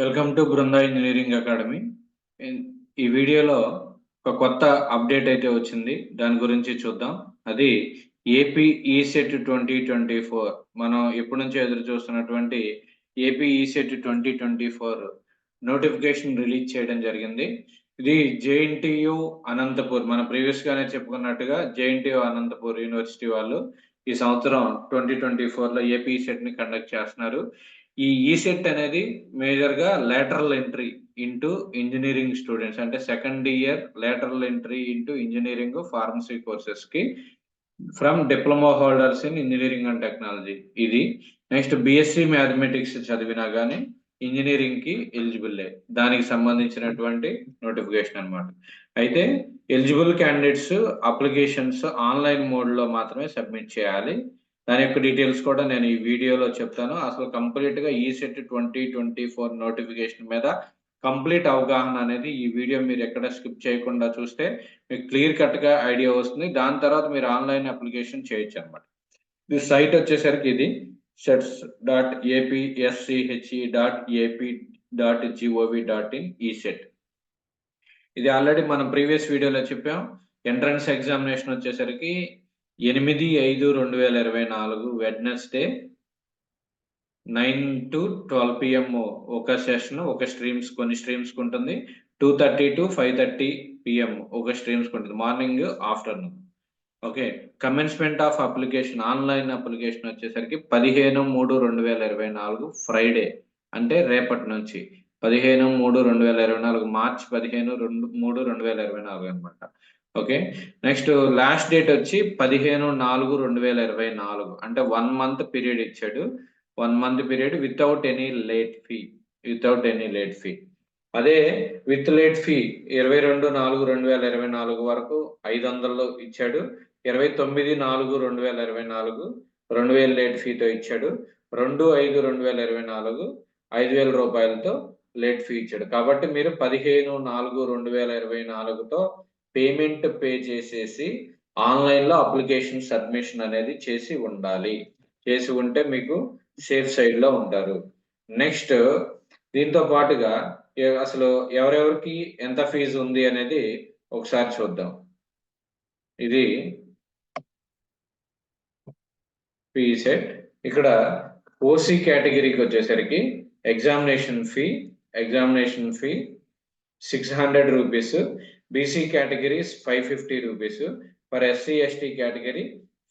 Welcome to Brinda engineering academy ఈ వీడియోలో ఒక కొత్త అప్డేట్ అయితే వచ్చింది. దాని గురించి చూద్దాం. అది AP ECET twenty twenty four మనం ఎప్పటి నుంచో ఎదురు చూస్తున్నటువంటి AP ECET twenty twenty four notification release చేయడం జరిగింది. ఇది జేఎన్టీయు అనంతపూర్ మన ప్రీవియస్ గానే చెప్పుకున్నట్టుగా జేఎన్టీయు అనంతపూర్ యూనివర్సిటీ వాళ్ళు ఈ సంవత్సరం ట్వంటీ ట్వంటీ ఫోర్లో ఏపీ సెట్ని కండక్ట్ చేస్తున్నారు. ఈ e ఈసెట్ అనేది మేజర్గా lateral entry into engineering students అంటే second year lateral entry into engineering pharmacy కోర్సెస్కి from diploma holders in engineering and technology ఇది. నెక్స్ట్ బిఎస్సి మ్యాథమెటిక్స్ చదివినా గానీ ఇంజనీరింగ్కి ఎలిజిబుల్ దానికి సంబంధించినటువంటి నోటిఫికేషన్ అన్నమాట. అయితే ఎలిజిబుల్ క్యాండిడేట్స్ అప్లికేషన్స్ ఆన్లైన్ మోడ్లో మాత్రమే సబ్మిట్ చేయాలి. దాని యొక్క డీటెయిల్స్ కూడా నేను ఈ వీడియోలో చెప్తాను. అసలు కంప్లీట్గా ECET twenty twenty four notification మీద కంప్లీట్ అవగాహన అనేది ఈ వీడియో మీరు ఎక్కడ స్కిప్ చేయకుండా చూస్తే మీకు క్లియర్ కట్గా ఐడియా వస్తుంది. దాని తర్వాత మీరు ఆన్లైన్ అప్లికేషన్ చేయొచ్చు అనమాట ఇది సైట్ వచ్చేసరికి ఇది sets dot APSCHE dot AP dot gov dot in ECET ఇది ఆల్రెడీ మనం ప్రీవియస్ వీడియోలో చెప్పాం. ఎంట్రన్స్ ఎగ్జామినేషన్ వచ్చేసరికి ఎనిమిది ఐదు రెండు వేల ఇరవై నాలుగు Wednesday nine to twelve PM ఒక సెషన్ ఒక స్ట్రీమ్స్ కొన్ని స్ట్రీమ్స్ ఉంటుంది two thirty to five thirty PM ఒక స్ట్రీమ్స్ ఉంటుంది morning afternoon okay commencement of application online application వచ్చేసరికి పదిహేను మూడు రెండు వేల ఇరవై నాలుగు ఫ్రైడే అంటే రేపటి నుంచి. పదిహేను మూడు రెండు వేల ఇరవై నాలుగు మార్చ్ పదిహేను రెండు మూడు రెండు వేల ఇరవై నాలుగు అనమాట ఓకే? నెక్స్ట్ లాస్ట్ డేట్ వచ్చి పదిహేను నాలుగు రెండు వేల ఇరవై నాలుగు. అంటే వన్ మంత్ పీరియడ్ ఇచ్చాడు. One month period without any late fee. Without any late fee. అదే విత్ లేట్ ఫీ ఇరవై రెండు నాలుగు రెండు వేల ఇరవై నాలుగు వరకు ఐదు వందలు ఇచ్చాడు. ఇరవై తొమ్మిది నాలుగు రెండు వేల ఇరవై నాలుగు రెండు వేల లేట్ ఫీతో ఇచ్చాడు. రెండు ఐదు రెండు వేల ఇరవై నాలుగు ఐదు వేల రూపాయలతో లేట్ ఫీ ఇచ్చాడు. కాబట్టి మీరు పదిహేను నాలుగు రెండు వేల ఇరవై నాలుగుతో పేమెంట్ పే చేసేసి ఆన్లైన్లో అప్లికేషన్ సబ్మిషన్ అనేది చేసి ఉండాలి. చేసి ఉంటే మీకు సేఫ్ సైడ్లో ఉంటారు. నెక్స్ట్ దీంతో పాటుగా అసలు ఎవరెవరికి ఎంత ఫీజు ఉంది అనేది ఒకసారి చూద్దాం. ఇది ఫీ సెట్ ఇక్కడ ఓసీ కేటగిరీకి వచ్చేసరికి examination fee examination fee six hundred rupees BC categories five fifty rupees for SC ST category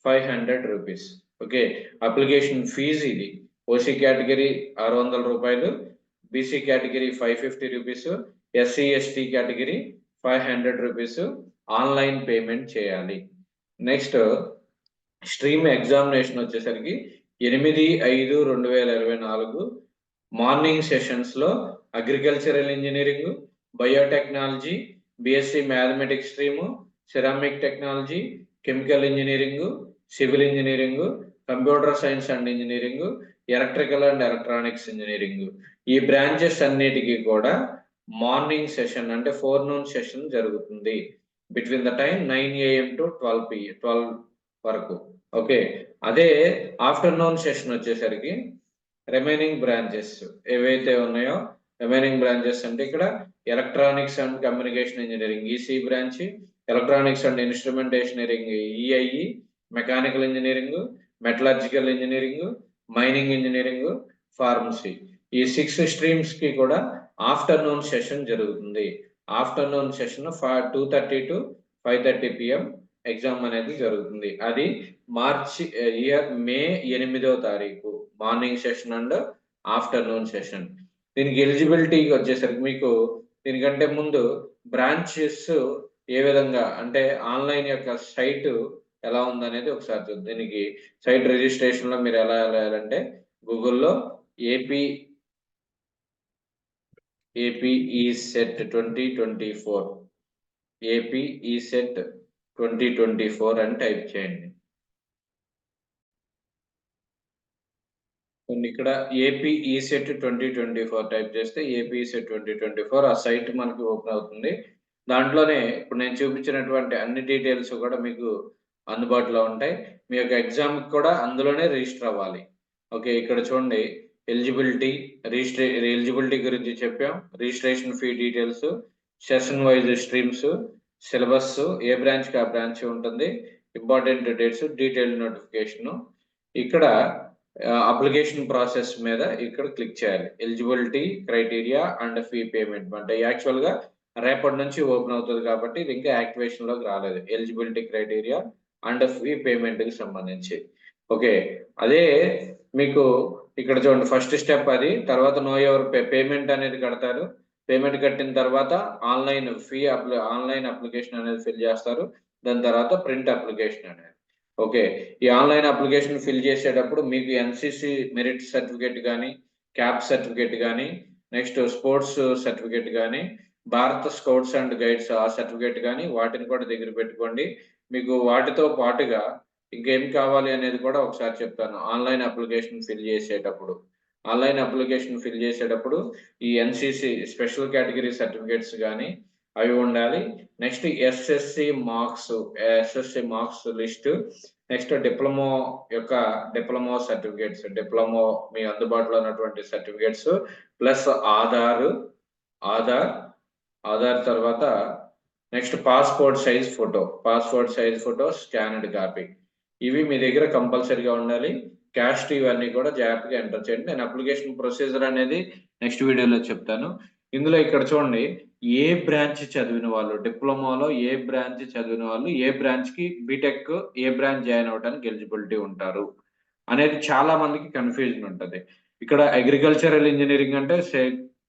five hundred rupees okay application fees ఇది. ఓసీ కేటగిరీ ఆరు వందల రూపాయలు. BC category five fifty rupees SC ST category five hundred rupees online payment చేయాలి. Next stream examination వచ్చేసరికి ఎనిమిది ఐదు రెండు వేల ఇరవై నాలుగు morning సెషన్స్లో agricultural engineering biotechnology BSc mathematics stream ceramic technology chemical engineering civil engineering computer science and engineering electrical and electronics engineering ఈ branches అన్నిటికీ కూడా మార్నింగ్ సెషన్ అంటే ఫోర్ నూన్ సెషన్ జరుగుతుంది between the time nine AM to twelve P twelve వరకు. Okay అదే afternoon session వచ్చేసరికి remaining branches ఏవైతే ఉన్నాయో రిమైనింగ్ బ్రాంచెస్ అంటే ఇక్కడ electronics and communication engineering EC branch electronics and instrumentation EIE mechanical engineering metallurgical engineering mining engineering pharmacy ఈ six స్ట్రీమ్స్కి కూడా ఆఫ్టర్నూన్ సెషన్ జరుగుతుంది. Afternoon session two thirty to five thirty PM exam అనేది జరుగుతుంది. అది March year May ఎనిమిదో తారీఖు morning session and afternoon session దీనికి ఎలిజిబిలిటీ వచ్చేసరికి మీకు దీనికంటే ముందు బ్రాంచెస్ ఏ విధంగా అంటే ఆన్లైన్ యొక్క సైట్ ఎలా ఉందనేది ఒకసారి చూద్దాం. దీనికి సైట్ రిజిస్ట్రేషన్లో మీరు ఎలా వెళ్ళాలంటే గూగుల్లో AP AP ECET twenty twenty four AP set twenty twenty four అని టైప్ చేయండి. ఇక్కడ AP ECET twenty twenty four type చేస్తే AP set twenty twenty four ఆ సైట్ మనకి ఓపెన్ అవుతుంది. దాంట్లోనే ఇప్పుడు నేను చూపించినటువంటి అన్ని డీటెయిల్స్ కూడా మీకు అందుబాటులో ఉంటాయి. మీ యొక్క ఎగ్జామ్ కూడా అందులోనే రిజిస్టర్ అవ్వాలి. ఓకే ఇక్కడ చూడండి. ఎలిజిబిలిటీ రిజిస్ట్రే ఎలిజిబిలిటీ గురించి చెప్పాం. Registration fee details session wise streams syllabus ఏ బ్రాంచ్కి ఆ బ్రాంచ్ ఉంటుంది. ఇంపార్టెంట్ డేట్స్ డీటెయిల్ నోటిఫికేషన్ ఇక్కడ అప్లికేషన్ ప్రాసెస్ మీద ఇక్కడ క్లిక్ చేయాలి. Eligibility criteria and fee payment. అంటే యాక్చువల్గా రేపటి నుంచి ఓపెన్ అవుతుంది కాబట్టి ఇది ఇంకా యాక్టివేషన్లోకి రాలేదు. ఎలిజిబిలిటీ క్రైటీరియా అండ్ ఫీ పేమెంట్కి సంబంధించి. ఓకే. అదే మీకు ఇక్కడ చూడండి ఫస్ట్ స్టెప్ అది. తర్వాత నో ఎవరు పేమెంట్ అనేది కడతారు. పేమెంట్ కట్టిన తర్వాత ఆన్లైన్ ఫీ ఆన్లైన్ అప్లికేషన్ అనేది ఫిల్ చేస్తారు. దాని తర్వాత ప్రింట్ అప్లికేషన్ అనేది. ఓకే. ఈ ఆన్లైన్ అప్లికేషన్ ఫిల్ చేసేటప్పుడు మీకు ఎన్సిసి మెరిట్ సర్టిఫికేట్ కానీ క్యాప్ సర్టిఫికేట్ కానీ నెక్స్ట్ స్పోర్ట్స్ సర్టిఫికేట్ కానీ భారత స్కౌట్స్ అండ్ గైడ్స్ ఆ సర్టిఫికేట్ కానీ వాటిని కూడా దగ్గర పెట్టుకోండి. మీకు వాటితో పాటుగా ఇంకేం కావాలి అనేది కూడా ఒకసారి చెప్తాను. ఆన్లైన్ అప్లికేషన్ ఫిల్ చేసేటప్పుడు ఆన్లైన్ అప్లికేషన్ ఫిల్ చేసేటప్పుడు ఈ ఎన్సిసి స్పెషల్ కేటగిరీ సర్టిఫికేట్స్ కానీ అవి ఉండాలి. Next SSC marks SSC marks list. Next diploma యొక్క డిప్లొమో సర్టిఫికేట్స్. డిప్లొమో మీ అందుబాటులో ఉన్నటువంటి సర్టిఫికేట్స్. ప్లస్ ఆధార్ ఆధార్ ఆధార్ తర్వాత next passport size photo. Passport size photo scanned copy. ఇవి మీ దగ్గర కంపల్సరీగా ఉండాలి. క్యాస్ట్ ఇవన్నీ కూడా జాగ్రత్తగా ఎంటర్ చేయండి. నేను అప్లికేషన్ ప్రొసీజర్ అనేది నెక్స్ట్ వీడియోలో చెప్తాను. ఇందులో ఇక్కడ చూడండి ఏ బ్రాంచ్ చదివిన వాళ్ళు డిప్లొమాలో ఏ బ్రాంచ్ చదివిన వాళ్ళు ఏ బ్రాంచ్కి బీటెక్ ఏ బ్రాంచ్ జాయిన్ అవ్వడానికి ఎలిజిబిలిటీ ఉంటారు అనేది చాలా మందికి కన్ఫ్యూజన్ ఉంటుంది. ఇక్కడ అగ్రికల్చరల్ ఇంజనీరింగ్ అంటే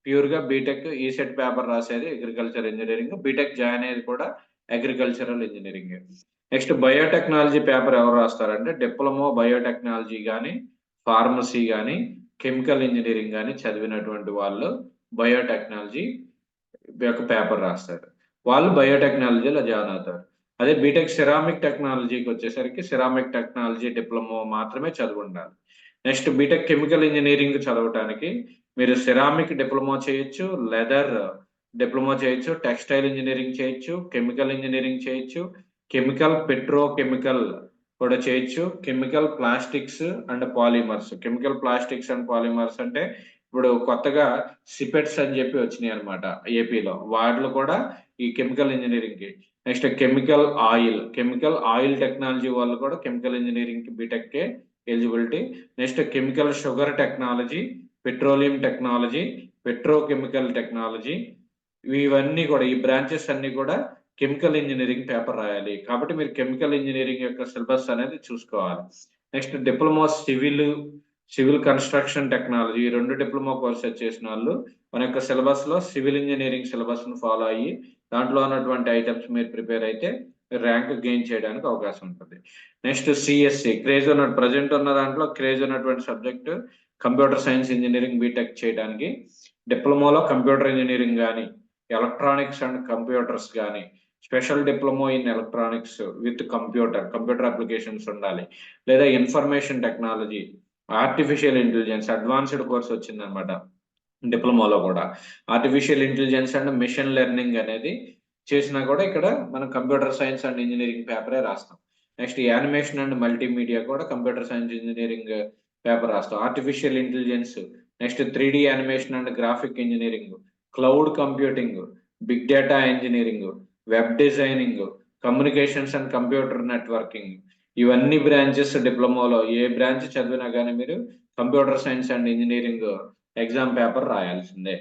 ప్యూర్గా బీటెక్ ఈ సెట్ పేపర్ రాసేది అగ్రికల్చర్ ఇంజనీరింగ్ బీటెక్ జాయిన్ అయ్యేది కూడా agricultural engineering. Next biotechnology paper ఎవరు రాస్తారంటే డిప్లొమా బయోటెక్నాలజీ కానీ ఫార్మసీ కానీ కెమికల్ ఇంజనీరింగ్ కానీ చదివినటువంటి వాళ్ళు బయోటెక్నాలజీ యొక్క పేపర్ రాస్తారు. వాళ్ళు బయోటెక్నాలజీలో జాయిన్ అవుతారు. అదే బీటెక్ సిరామిక్ టెక్నాలజీకి వచ్చేసరికి సిరామిక్ టెక్నాలజీ డిప్లొమా మాత్రమే చదివి ఉండాలి నెక్స్ట్ బీటెక్ కెమికల్ ఇంజనీరింగ్ చదవటానికి మీరు సిరామిక్ డిప్లొమా చేయొచ్చు లెదర్ డిప్లొమా చేయొచ్చు టెక్స్టైల్ ఇంజనీరింగ్ చేయొచ్చు కెమికల్ ఇంజనీరింగ్ చేయొచ్చు కెమికల్ పెట్రోకెమికల్ కూడా చేయొచ్చు chemical plastics and polymers. Chemical plastics and polymers అంటే ఇప్పుడు కొత్తగా సిపెట్స్ అని చెప్పి వచ్చినాయి అనమాట ఏపీలో. వాటిలో కూడా ఈ chemical ఇంజనీరింగ్కి next chemical oil. Chemical oil technology వాళ్ళు కూడా కెమికల్ ఇంజనీరింగ్కి బీటెక్ కే eligibility. Next chemical sugar technology petroleum technology petrochemical technology. ఇవన్నీ కూడా ఈ బ్రాంచెస్ అన్ని కూడా కెమికల్ ఇంజనీరింగ్ పేపర్ రాయాలి. కాబట్టి మీరు కెమికల్ ఇంజనీరింగ్ యొక్క సిలబస్ అనేది చూసుకోవాలి. Next diploma civil civil construction technology ఈ రెండు డిప్లొమా కోర్సెస్ చేసిన వాళ్ళు మన యొక్క సిలబస్లో సివిల్ ఇంజనీరింగ్ సిలబస్ను ఫాలో అయ్యి దాంట్లో ఉన్నటువంటి ఐటమ్స్ మీరు ప్రిపేర్ అయితే ర్యాంక్ గెయిన్ చేయడానికి అవకాశం ఉంటుంది. నెక్స్ట్ సిఎస్సి క్రేజ్ ఉన్న ప్రజెంట్ ఉన్న దాంట్లో క్రేజ్ ఉన్నటువంటి subject computer science engineering BTech చేయడానికి డిప్లొమాలో కంప్యూటర్ ఇంజనీరింగ్ కానీ ఎలక్ట్రానిక్స్ అండ్ కంప్యూటర్స్ కానీ special diploma in electronics with computer computer applications ఉండాలి. లేదా information technology artificial intelligence advanced course వచ్చింది అనమాట డిప్లొమాలో కూడా. Artificial intelligence and machine learning అనేది చేసినా కూడా ఇక్కడ మనం కంప్యూటర్ సైన్స్ అండ్ ఇంజనీరింగ్ పేపరే రాస్తాం. నెక్స్ట్ యానిమేషన్ అండ్ మల్టీమీడియా కూడా కంప్యూటర్ సైన్స్ ఇంజనీరింగ్ పేపర్ రాస్తాం. Artificial intelligence next three D animation and graphic engineering cloud computing big data engineering web designing communications and computer networking ఇవన్నీ branches డిప్లొమాలో ఏ branch చదివినా కానీ మీరు computer science and engineering exam paper రాయాల్సిందే.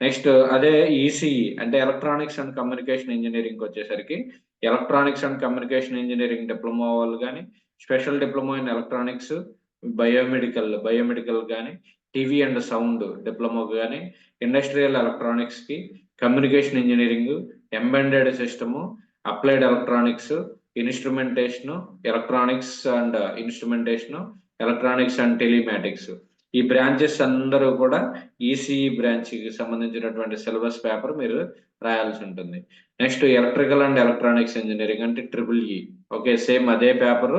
Next అదే ECE అంటే electronics and communication engineering వచ్చేసరికి electronics and communication engineering diploma వాళ్ళు కానీ special diploma in electronics biomedical biomedical కానీ టీవీ అండ్ సౌండ్ డిప్లొమా కానీ industrial ఎలక్ట్రానిక్స్కి communication engineering embedded system applied electronics instrumentation electronics and uh, instrumentation electronics and telematics. ఈ branches అందరూ కూడా ECE బ్రాంచ్కి సంబంధించినటువంటి syllabus paper మీరు రాయాల్సి ఉంటుంది. Next electrical and electronics engineering అంటే ట్రిపుల్ ఈ ఓకే సేమ్ అదే పేపర్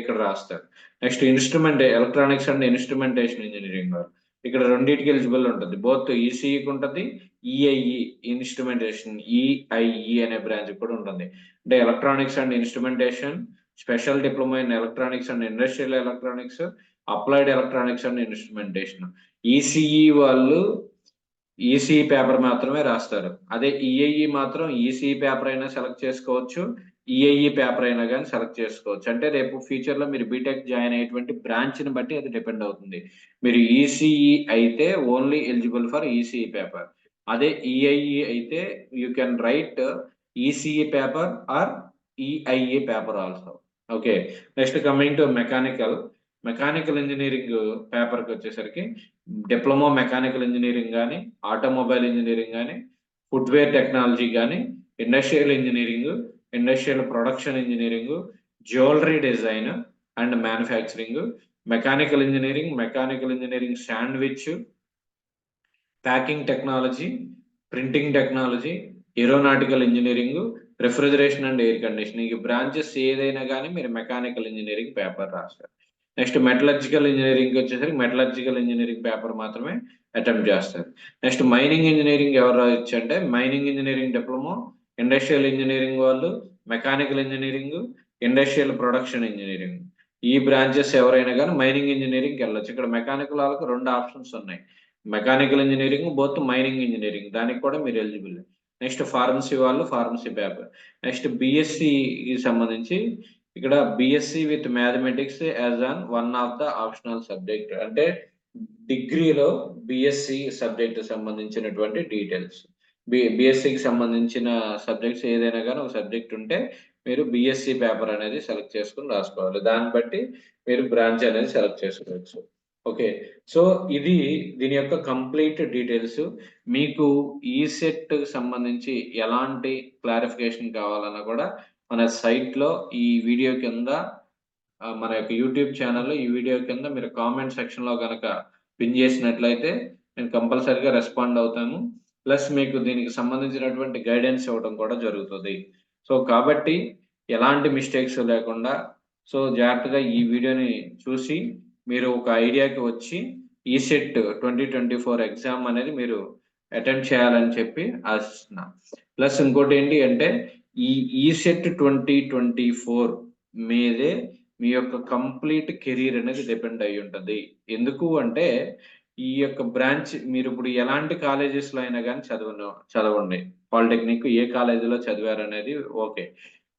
ఇక్కడ రాస్తారు. Next instrument electronics and instrumentation engineering ఇక్కడ రెండింటికి ఎలిజిబుల్ ఉంటుంది. బోత్ ఈసీఈకి ఉంటుంది ఈఐఈ ఇన్స్ట్రుమెంటేషన్ ఈఐఈ అనే బ్రాంచ్ కూడా ఉంటుంది. అంటే electronics and instrumentation special diploma in electronics and industrial electronics applied electronics and instrumentation ECE వాళ్ళు ఈసీఈ పేపర్ మాత్రమే రాస్తారు. అదే ఈఐఈ మాత్రం ఈసీఈ పేపర్ అయినా సెలెక్ట్ చేసుకోవచ్చు. ఈఐఈ పేపర్ అయినా కానీ సెలెక్ట్ చేసుకోవచ్చు. అంటే రేపు ఫ్యూచర్లో మీరు బీటెక్ జాయిన్ అయ్యేటువంటి బ్రాంచ్ని బట్టి అది డిపెండ్ అవుతుంది. మీరు ఈసీఈ అయితే only eligible for ECE paper అదే ఈఐఈ అయితే you can write ECE paper or EIE paper also okay next coming to mechanical mechanical engineering పేపర్కి వచ్చేసరికి డిప్లొమా మెకానికల్ ఇంజనీరింగ్ కానీ ఆటోమొబైల్ ఇంజనీరింగ్ కానీ ఫుట్వేర్ టెక్నాలజీ కానీ industrial engineering industrial production engineering jewellery design and manufacturing mechanical engineering mechanical engineering sandwich packing technology printing technology aeronautical engineering refrigeration and air conditioning branches ఏదైనా కానీ మీరు mechanical engineering paper రాస్తారు. Next metallurgical engineering వచ్చేసరికి metallurgical engineering paper మాత్రమే attempt చేస్తారు. Next mining engineering ఎవరు రాయొచ్చు అంటే mining engineering diploma industrial engineering వాళ్ళు mechanical engineering industrial production engineering. ఈ బ్రాంచెస్ ఎవరైనా కానీ మైనింగ్ ఇంజనీరింగ్ వెళ్ళొచ్చు. ఇక్కడ మెకానికల్ వాళ్ళకి రెండు ఆప్షన్స్ ఉన్నాయి. Mechanical engineering both mining engineering. దానికి కూడా మీరు ఎలిజిబుల్. నెక్స్ట్ ఫార్మసీ వాళ్ళు ఫార్మసీ పేపర్. నెక్స్ట్ బిఎస్సికి సంబంధించి ఇక్కడ BSc with mathematics as on one of the optional subject. అంటే డిగ్రీలో బిఎస్సి సబ్జెక్ట్ సంబంధించినటువంటి డీటెయిల్స్. బి బిఎస్సికి సంబంధించిన సబ్జెక్ట్స్ ఏదైనా కానీ ఒక సబ్జెక్ట్ ఉంటే మీరు బిఎస్సి పేపర్ అనేది సెలెక్ట్ చేసుకుని రాసుకోవాలి. దాన్ని బట్టి మీరు బ్రాంచ్ అనేది సెలెక్ట్ చేసుకోవచ్చు. ఓకే సో ఇది దీని యొక్క కంప్లీట్ డీటెయిల్స్ మీకు ఈ సెట్ సంబంధించి ఎలాంటి క్లారిఫికేషన్ కావాలన్నా కూడా మన సైట్లో ఈ వీడియో కింద మన యొక్క యూట్యూబ్ ఛానల్లో ఈ వీడియో కింద మీరు కామెంట్ సెక్షన్లో కనుక పిన్ చేసినట్లయితే నేను కంపల్సరిగా రెస్పాండ్ అవుతాను. ప్లస్ మీకు దీనికి సంబంధించినటువంటి గైడెన్స్ ఇవ్వడం కూడా జరుగుతుంది. సో కాబట్టి ఎలాంటి మిస్టేక్స్ లేకుండా సో జాగ్రత్తగా ఈ వీడియోని చూసి మీరు ఒక ఐడియాకి వచ్చి ECET twenty twenty four exam అనేది మీరు అటెంప్ట్ చేయాలని చెప్పి ఆశిస్తున్నా. ప్లస్ ఇంకోటి ఏంటి అంటే ఈ ఈ సెట్ ట్వంటీ ట్వంటీ ఫోర్ మీదే మీ యొక్క కంప్లీట్ కెరీర్ అనేది డిపెండ్ అయి ఉంటుంది ఎందుకు అంటే ఈ యొక్క బ్రాంచ్ మీరు ఇప్పుడు ఎలాంటి కాలేజెస్లో అయినా కానీ చదవను చదవండి. పాలిటెక్నిక్ ఏ కాలేజీలో చదివారు అనేది ఓకే.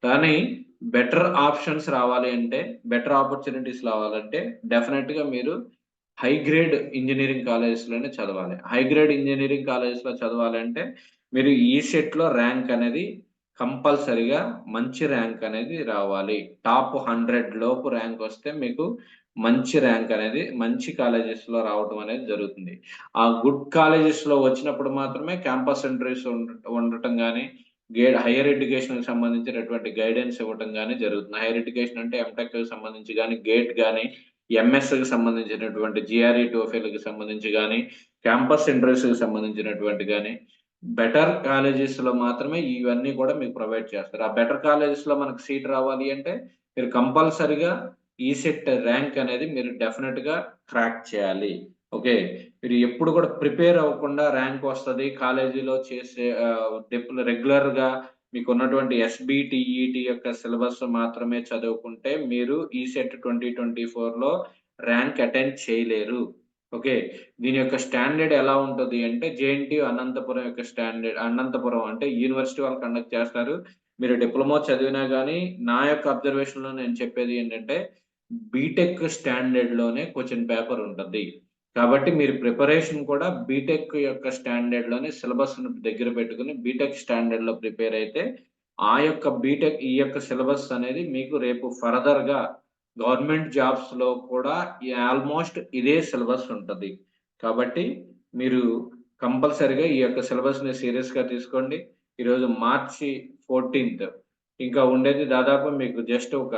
కానీ బెటర్ ఆప్షన్స్ రావాలి అంటే బెటర్ ఆపర్చునిటీస్ రావాలంటే డెఫినెట్గా మీరు హై గ్రేడ్ ఇంజనీరింగ్ కాలేజెస్లోనే చదవాలి. హై గ్రేడ్ ఇంజనీరింగ్ కాలేజెస్లో చదవాలి అంటే మీరు ఈ సెట్లో ర్యాంక్ అనేది కంపల్సరిగా మంచి ర్యాంక్ అనేది రావాలి. టాప్ హండ్రెడ్ లోపు ర్యాంక్ వస్తే మీకు మంచి ర్యాంక్ అనేది మంచి కాలేజెస్లో రావడం అనేది జరుగుతుంది. ఆ గుడ్ కాలేజెస్లో వచ్చినప్పుడు మాత్రమే క్యాంపస్ ఇంటర్వ్యూస్ ఉండటం కానీ గైడ్ హైయర్ ఎడ్యుకేషన్ సంబంధించినటువంటి గైడెన్స్ ఇవ్వటం కానీ జరుగుతుంది. హైయర్ ఎడ్యుకేషన్ అంటే ఎంటెక్ సంబంధించి కానీ గేట్ కానీ ఎంఎస్కి సంబంధించినటువంటి జిఆర్ఈ టోఫీలకు సంబంధించి కానీ క్యాంపస్ ఇంటర్వ్యూస్కి సంబంధించినటువంటి కానీ బెటర్ కాలేజెస్లో మాత్రమే ఇవన్నీ కూడా మీకు ప్రొవైడ్ చేస్తారు. ఆ బెటర్ కాలేజెస్లో మనకు సీట్ రావాలి అంటే మీరు కంపల్సరిగా ఈసెట్ ర్యాంక్ అనేది మీరు డెఫినెట్గా క్రాక్ చేయాలి. ఓకే మీరు ఎప్పుడు కూడా ప్రిపేర్ అవ్వకుండా ర్యాంక్ వస్తుంది. కాలేజీలో చేసే రెగ్యులర్గా మీకు ఉన్నటువంటి ఎస్బిటిఈటి యొక్క సిలబస్ మాత్రమే చదువుకుంటే మీరు ఈసెట్ ట్వంటీ ట్వంటీ ఫోర్లో ర్యాంక్ అటెండ్ చేయలేరు. ఓకే దీని యొక్క స్టాండర్డ్ ఎలా ఉంటుంది అంటే జేఎన్టీ అనంతపురం యొక్క స్టాండర్డ్ అనంతపురం అంటే యూనివర్సిటీ వాళ్ళు కండక్ట్ చేస్తారు. మీరు డిప్లొమా చదివినా కానీ నా యొక్క అబ్జర్వేషన్లో నేను చెప్పేది ఏంటంటే బీటెక్ స్టాండర్డ్లోనే క్వశ్చన్ పేపర్ ఉంటుంది. కాబట్టి మీరు ప్రిపరేషన్ కూడా బీటెక్ యొక్క స్టాండర్డ్లోనే సిలబస్ దగ్గర పెట్టుకుని బీటెక్ స్టాండర్డ్లో ప్రిపేర్ అయితే ఆ యొక్క బీటెక్ ఈ యొక్క సిలబస్ అనేది మీకు రేపు ఫర్దర్గా గవర్నమెంట్ జాబ్స్లో కూడా ఆల్మోస్ట్ ఇదే సిలబస్ ఉంటుంది. కాబట్టి మీరు కంపల్సరిగా ఈ యొక్క సిలబస్ని సీరియస్గా తీసుకోండి. ఈరోజు మార్చి ఫోర్టీన్త్ ఇంకా ఉండేది దాదాపు మీకు జస్ట్ ఒక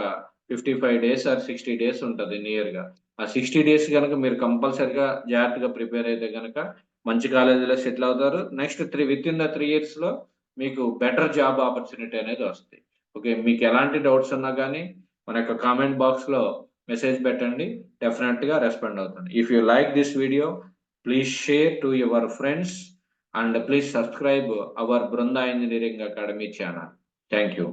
fifty five days or sixty days ఉంటుంది నియర్గా. ఆ సిక్స్టీ డేస్ కనుక మీరు కంపల్సరిగా జాగ్రత్తగా ప్రిపేర్ అయితే కనుక మంచి కాలేజీలో సెటిల్ అవుతారు. Next three with in the three ఇయర్స్లో మీకు బెటర్ జాబ్ ఆపర్చునిటీ అనేది వస్తుంది ఓకే మీకు ఎలాంటి డౌట్స్ ఉన్నా కానీ మన యొక్క కామెంట్ బాక్స్లో మెసేజ్ పెట్టండి. డెఫినెట్గా రెస్పాండ్ అవుతుంది. If you like this video please share to your friends and please subscribe our Brinda engineering academy channel thank you